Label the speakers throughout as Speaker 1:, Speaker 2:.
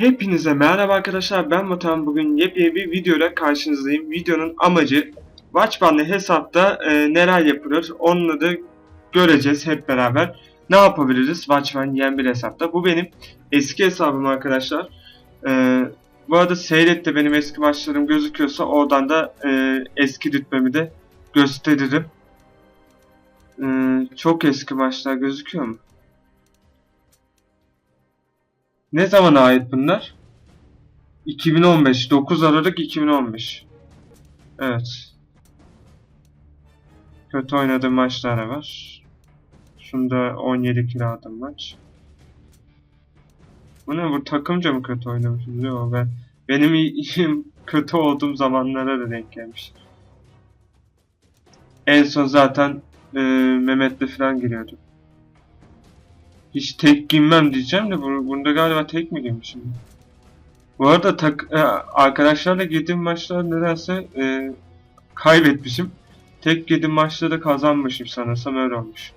Speaker 1: Hepinize merhaba arkadaşlar ben Batuhan bugün yepyeni bir videoyla karşınızdayım. Videonun amacı Watchban'lı hesapta e, neler yapılır onları da göreceğiz hep beraber. Ne yapabiliriz Watchban yiyen bir hesapta. Bu benim eski hesabım arkadaşlar. E, bu arada seyrette benim eski maçlarım gözüküyorsa oradan da e, eski rütbemi de gösteririm. E, çok eski maçlar gözüküyor mu? Ne zamana ait bunlar? 2015. 9 Aralık 2015. Evet. Kötü oynadığım maçlar var. Şunda 17 kiraladığım maç. Bu ne bu takımca mı kötü oynamışım? Yok ben benim kötü olduğum zamanlara da denk gelmiş. En son zaten e, Mehmet'le falan giriyordum. Hiç tek giymem diyeceğim de bu- bunda galiba tek mi giymişim? Bu arada tak, e, arkadaşlarla girdiğim maçlar nedense e, kaybetmişim. Tek girdiğim maçta da kazanmışım sanırsam öyle olmuş.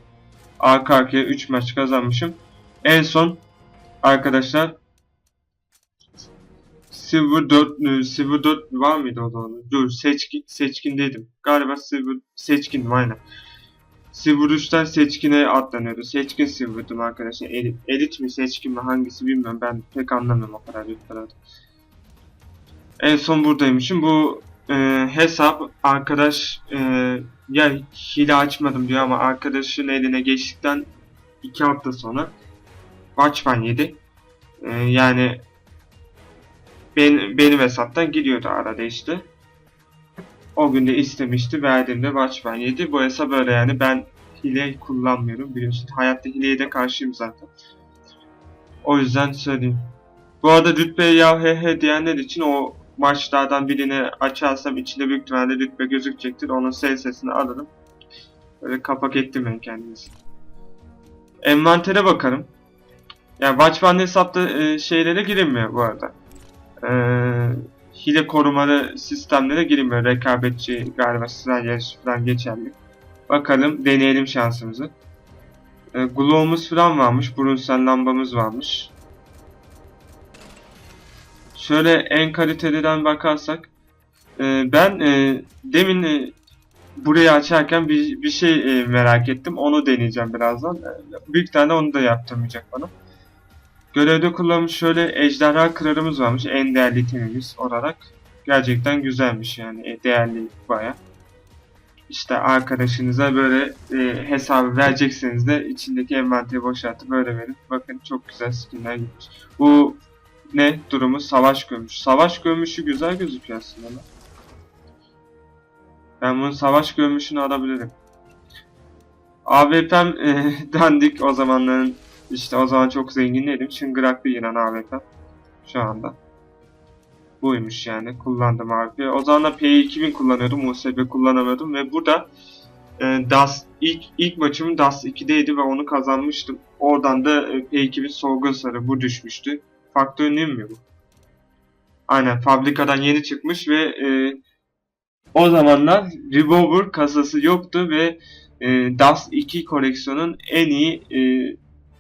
Speaker 1: Arka arkaya 3 maç kazanmışım. En son arkadaşlar Silver 4, e, Silver 4 var mıydı o zaman? Dur seçkin, seçkindeydim. Galiba Silver, seçkindim aynen. Silver 3'ten seçkine atlanıyordu. Seçkin Silver'dım arkadaşlar. Elit, elit mi seçkin mi hangisi bilmiyorum. Ben pek anlamıyorum o kadar yukarıda. En son buradaymışım. Bu e, hesap arkadaş e, ya hile açmadım diyor ama arkadaşın eline geçtikten 2 hafta sonra Watchman yedi. E, yani ben, benim hesaptan gidiyordu arada işte. O gün de istemişti. Verdiğimde Watchman yedi. Bu hesap böyle yani. Ben hile kullanmıyorum biliyorsun. Hayatta hileye de karşıyım zaten. O yüzden söyleyeyim. Bu arada rütbe ya he he diyenler için o maçlardan birini açarsam içinde büyük ihtimalle rütbe gözükecektir. Onun ses sesini alırım. Böyle kapak ettim ben kendimizi. Envantere bakarım. Yani Watchman hesapta e, şeylere girilmiyor bu arada. Eee hile korumalı sistemlere girilmiyor. Rekabetçi galiba sıra yarışı falan geçerli. Bakalım deneyelim şansımızı. E, glow'umuz falan varmış. Brunsen lambamız varmış. Şöyle en kaliteliden bakarsak e, ben e, demin e, burayı açarken bir, bir şey e, merak ettim. Onu deneyeceğim birazdan. E, büyük tane onu da yaptırmayacak bana. Görevde kullanmış şöyle ejderha kırarımız varmış. En değerli itemimiz olarak. Gerçekten güzelmiş yani. E, değerli baya. İşte arkadaşınıza böyle e, hesabı verecekseniz de içindeki envanteri boşaltıp böyle verin. Bakın çok güzel skinler gitmiş. Bu ne durumu? Savaş gömüş. Savaş gömüşü güzel gözüküyor aslında. Ben bunun savaş gömüşünü alabilirim. AWP'm e, dandik o zamanların işte o zaman çok zenginledim. Çıngıraklı İran AWP. Şu anda. Buymuş yani. Kullandım AWP. O zaman da P2000 kullanıyordum. USB kullanamıyordum ve burada e, DAS ilk ilk maçım DAS 2'deydi ve onu kazanmıştım. Oradan da e, P2000 Solgun Sarı bu düşmüştü. Faktörünün mü bu? Aynen fabrikadan yeni çıkmış ve e, o zamanlar Revolver kasası yoktu ve e, DAS 2 koleksiyonun en iyi e,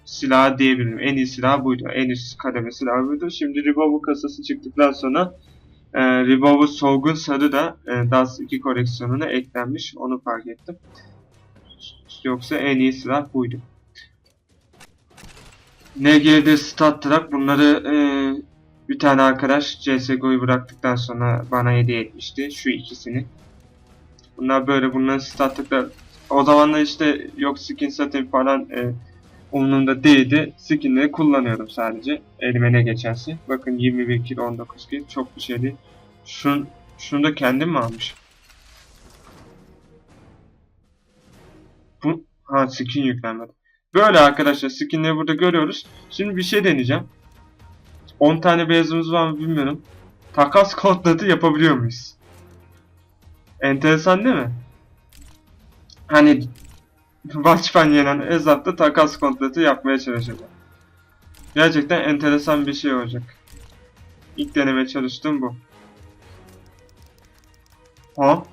Speaker 1: silahı diyebilirim. En iyi silah buydu. En üst kademe silahı buydu. Şimdi Revolver kasası çıktıktan sonra e, Revolver Solgun Sarı da e, DAS 2 koleksiyonuna eklenmiş. Onu fark ettim. Yoksa en iyi silah buydu. NG'de Stat Track bunları e, bir tane arkadaş CSGO'yu bıraktıktan sonra bana hediye etmişti. Şu ikisini. Bunlar böyle bunların Stat o zamanlar işte yok skin satayım falan e, umurumda değildi. Skinleri kullanıyorum sadece. Elime ne geçerse. Bakın 21 kill 19 kill çok bir şey değil. Şun, şunu da kendim mi almışım? Bu ha skin yüklenmedi. Böyle arkadaşlar skinleri burada görüyoruz. Şimdi bir şey deneyeceğim. 10 tane beyazımız var mı bilmiyorum. Takas kontratı yapabiliyor muyuz? Enteresan değil mi? Hani Watchman yenen Ezap'ta takas kontratı yapmaya çalışacağım. Gerçekten enteresan bir şey olacak. İlk deneme çalıştığım bu. Ha?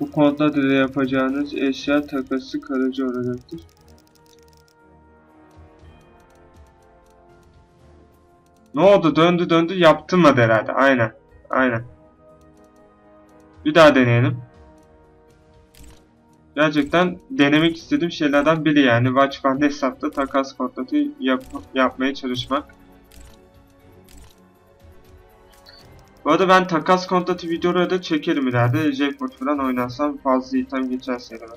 Speaker 1: Bu kodda da yapacağınız eşya takası kalıcı olacaktır. Ne oldu? Döndü döndü yaptırmadı herhalde. Aynen. Aynen. Bir daha deneyelim. Gerçekten denemek istediğim şeylerden biri yani. Watch Fund hesapta takas kontratı yap yapmaya çalışmak. Bu arada ben takas kontratı videoları da çekerim ileride. Jackpot falan oynarsam fazla item geçerse elime.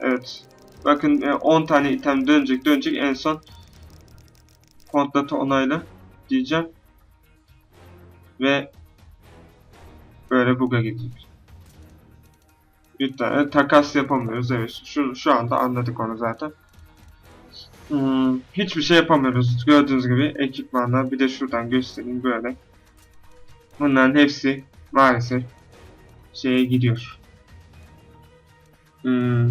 Speaker 1: Evet. Bakın e, 10 tane item dönecek dönecek en son kontratı onayla diyeceğim. Ve böyle bug'a gidecek. Tane takas yapamıyoruz evet. Şu, şu anda anladık onu zaten. Hmm, hiçbir şey yapamıyoruz. Gördüğünüz gibi ekipmanlar bir de şuradan göstereyim böyle. Bunların hepsi maalesef şeye gidiyor. Hmm.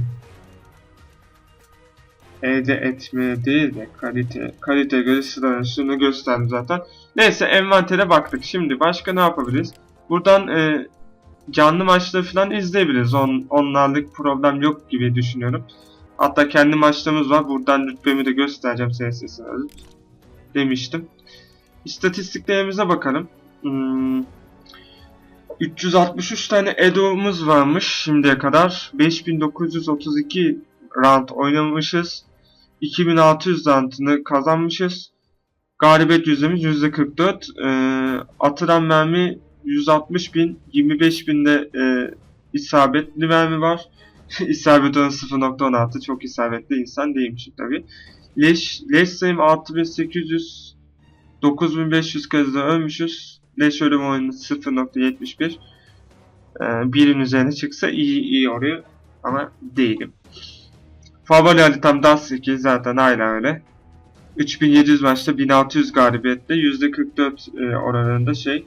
Speaker 1: Elde etmeye değil de kalite kalite göre sıralanışını gösterdim zaten. Neyse envantere baktık. Şimdi başka ne yapabiliriz? Buradan e, canlı maçları falan izleyebiliriz. On, onlarlık problem yok gibi düşünüyorum. Hatta kendi maçlarımız var. Buradan rütbemi de göstereceğim SSS'e demiştim. İstatistiklerimize bakalım. Hmm, 363 tane Edo'muz varmış şimdiye kadar. 5932 round oynamışız. 2600 round'ını kazanmışız. Galibiyet yüzdemiz %44. Ee, atılan mermi 160 bin, 25 binde e, isabetli mermi var. İsabet oranı 0.16 çok isabetli insan değilmişim tabi. Leş, leş sayım 6800, 9500 kez ölmüşüz. Leş ölüm oranı 0.71. Ee, birin üzerine çıksa iyi iyi oluyor ama değilim. Favori haritam DAS 8 zaten hala öyle. 3700 maçta 1600 galibiyetle %44 e, oranında şey.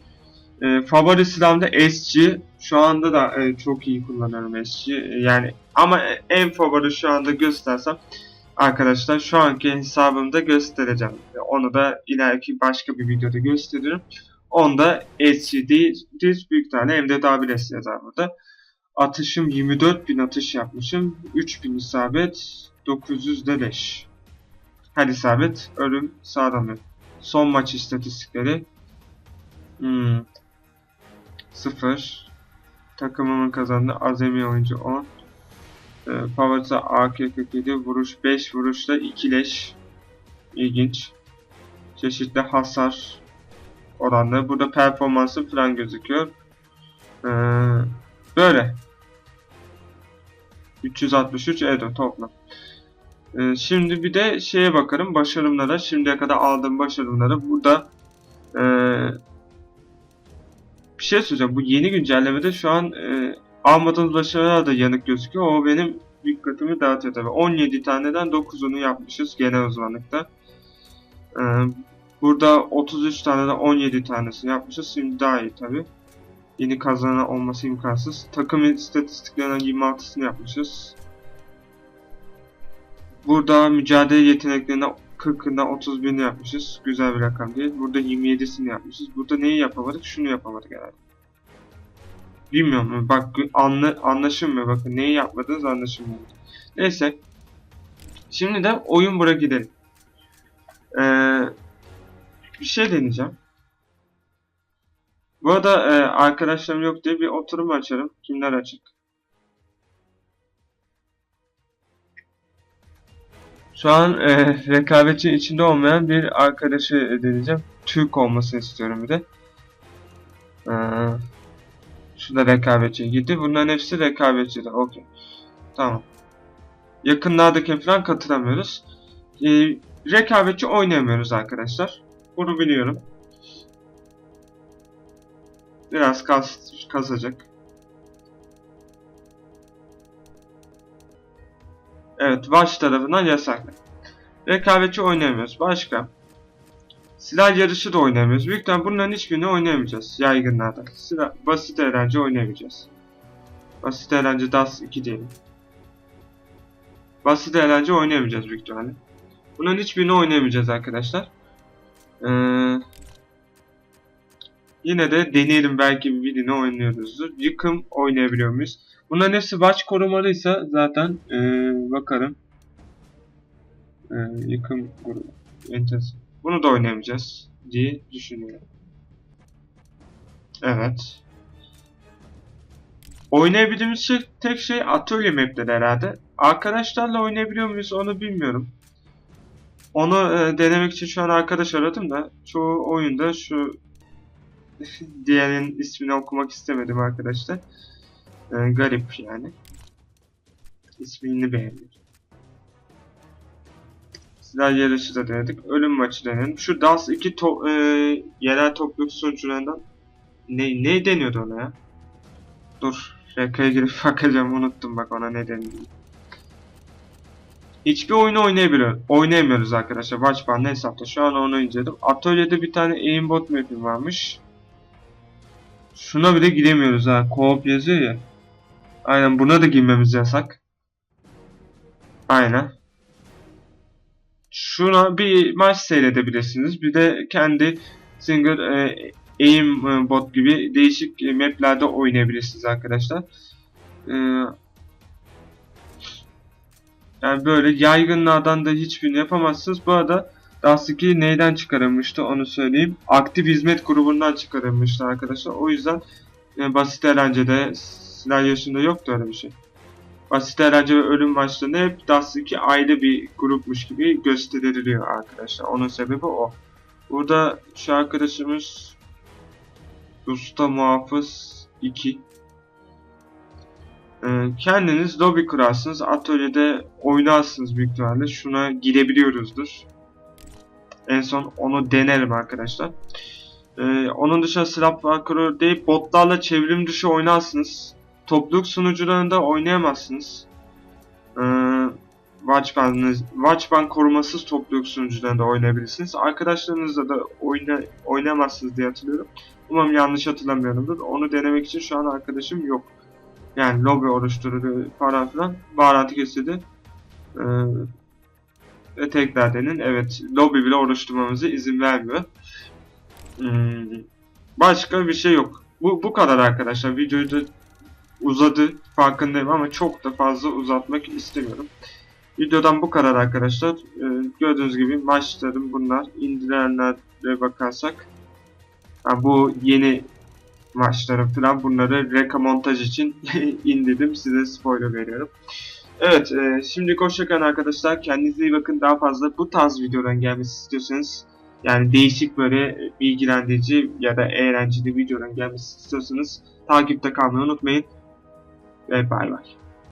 Speaker 1: E, favori silahımda SG. Şu anda da e, çok iyi kullanıyorum SG. E, yani ama en favori şu anda göstersem arkadaşlar şu anki hesabımda göstereceğim. E, Onu da ileriki başka bir videoda gösteririm. Onda SG değil, büyük tane hem de daha bir yazar burada. Atışım 24.000 atış yapmışım. 3000 isabet, 900 de. Her isabet, ölüm, sağlamlık. Son maç istatistikleri. Hmm. 0. Takımımın kazandığı azami oyuncu 10. Ee, favorisi AK-47 vuruş 5 vuruşta 2 leş. İlginç. Çeşitli hasar oranları. Burada performansı falan gözüküyor. Ee, böyle. 363 Edo toplam. Ee, şimdi bir de şeye bakarım. Başarımlara. Şimdiye kadar aldığım başarımları. Burada ee, bir şey söyleyeceğim. Bu yeni güncellemede şu an e, almadığımız başarılar da yanık gözüküyor. O benim dikkatimi dağıtıyor tabii. 17 taneden 9'unu yapmışız genel uzmanlıkta. Ee, burada 33 taneden 17 tanesini yapmışız. Şimdi daha iyi tabii. Yeni kazanan olması imkansız. Takım istatistiklerinden 26'sını yapmışız. Burada mücadele yeteneklerinden 40'ından 31'ini yapmışız. Güzel bir rakam değil. Burada 27'sini yapmışız. Burada neyi yapamadık? Şunu yapamadık herhalde. Bilmiyorum. Bak anla, anlaşılmıyor. Bakın neyi yapmadınız anlaşılmıyor. Neyse. Şimdi de oyun bura gidelim. Ee, bir şey deneyeceğim. Bu arada e, arkadaşlarım yok diye bir oturum açarım. Kimler açık? Şu an e, rekabetin içinde olmayan bir arkadaşı deneyeceğim. Türk olmasını istiyorum bir de. Ee, şu da rekabetçiye gitti. Bunların hepsi rekabetçi de. Okey. Tamam. Yakınlardaki falan katılamıyoruz. Ee, rekabetçi oynayamıyoruz arkadaşlar. Bunu biliyorum. Biraz kas, kasacak. Evet, Watch tarafından yasaklı. Rekabetçi oynayamıyoruz. Başka? Silah yarışı da oynayamıyoruz. Büyük ihtimalle bunların hiçbirini oynayamayacağız yaygınlarda. Silah, basit eğlence oynayamayacağız. Basit eğlence DAS 2 diyelim. Basit eğlence oynayamayacağız büyük ihtimalle. Bunların hiçbirini oynayamayacağız arkadaşlar. Ee, yine de deneyelim belki birini oynuyoruzdur. Yıkım oynayabiliyor muyuz? Bunların hepsi watch korumalıysa zaten e, bakarım. E, yıkım grubu. Enteresan. Bunu da oynayamayacağız diye düşünüyorum. Evet. Oynayabildiğimiz şey, tek şey atölye mapleri herhalde. Arkadaşlarla oynayabiliyor muyuz onu bilmiyorum. Onu e, denemek için şu an arkadaş aradım da çoğu oyunda şu diğerinin ismini okumak istemedim arkadaşlar. E, garip yani. İsmini beğendim. Silah yarışı da denedik. Ölüm maçı denedim. Şu DAS 2 to- e, yerel topluluk sunucularından ne, ne deniyordu ona ya? Dur. RK'ya girip bakacağım. Unuttum bak ona ne deniyor. Hiçbir oyunu oynayabiliyor, oynayamıyoruz arkadaşlar. Watchband'da hesapta. Şu an onu inceledim. Atölyede bir tane aimbot map'im varmış. Şuna bile giremiyoruz ha. Co-op yazıyor ya. Aynen buna da girmemiz yasak. Aynen. Şuna bir maç seyredebilirsiniz. Bir de kendi single e, aim e, bot gibi değişik e, maplerde oynayabilirsiniz arkadaşlar. E, yani böyle yaygınlardan da hiçbirini yapamazsınız. Bu arada Dust2 neyden çıkarılmıştı onu söyleyeyim. Aktif hizmet grubundan çıkarılmıştı arkadaşlar. O yüzden e, basit eğlencede silah yaşında yoktu öyle bir şey. Basit eğlence ve ölüm maçlarında hep Dust2 ayrı bir grupmuş gibi gösteriliyor arkadaşlar. Onun sebebi o. Burada şu arkadaşımız Usta Muhafız 2 ee, kendiniz lobi kurarsınız. Atölyede oynarsınız büyük ihtimalle. Şuna girebiliyoruzdur. En son onu denerim arkadaşlar. Ee, onun dışında silah parkuru değil botlarla çevrim dışı oynarsınız. Topluluk sunucularında oynayamazsınız. Ee, Watchband, Watchband korumasız topluluk sunucularında oynayabilirsiniz. Arkadaşlarınızla da oyna, oynayamazsınız diye hatırlıyorum. Umarım yanlış hatırlamıyorumdur. Onu denemek için şu an arkadaşım yok. Yani lobi oluşturdu falan filan. Bağlantı kesildi. Ee, ve tekrar denin. Evet lobi bile oluşturmamıza izin vermiyor. Hmm, başka bir şey yok. Bu, bu kadar arkadaşlar. Videoyu da uzadı farkındayım ama çok da fazla uzatmak istemiyorum. Videodan bu kadar arkadaşlar. Ee, gördüğünüz gibi maçlarım bunlar. İndirenlere bakarsak ha, bu yeni maçlarım falan bunları reka montaj için indirdim. Size spoiler veriyorum. Evet e, şimdi hoşçakalın arkadaşlar. Kendinize iyi bakın. Daha fazla bu tarz videoların gelmesi istiyorsanız yani değişik böyle bilgilendirici ya da eğlenceli videoların gelmesi istiyorsanız takipte kalmayı unutmayın. Ve bay bay.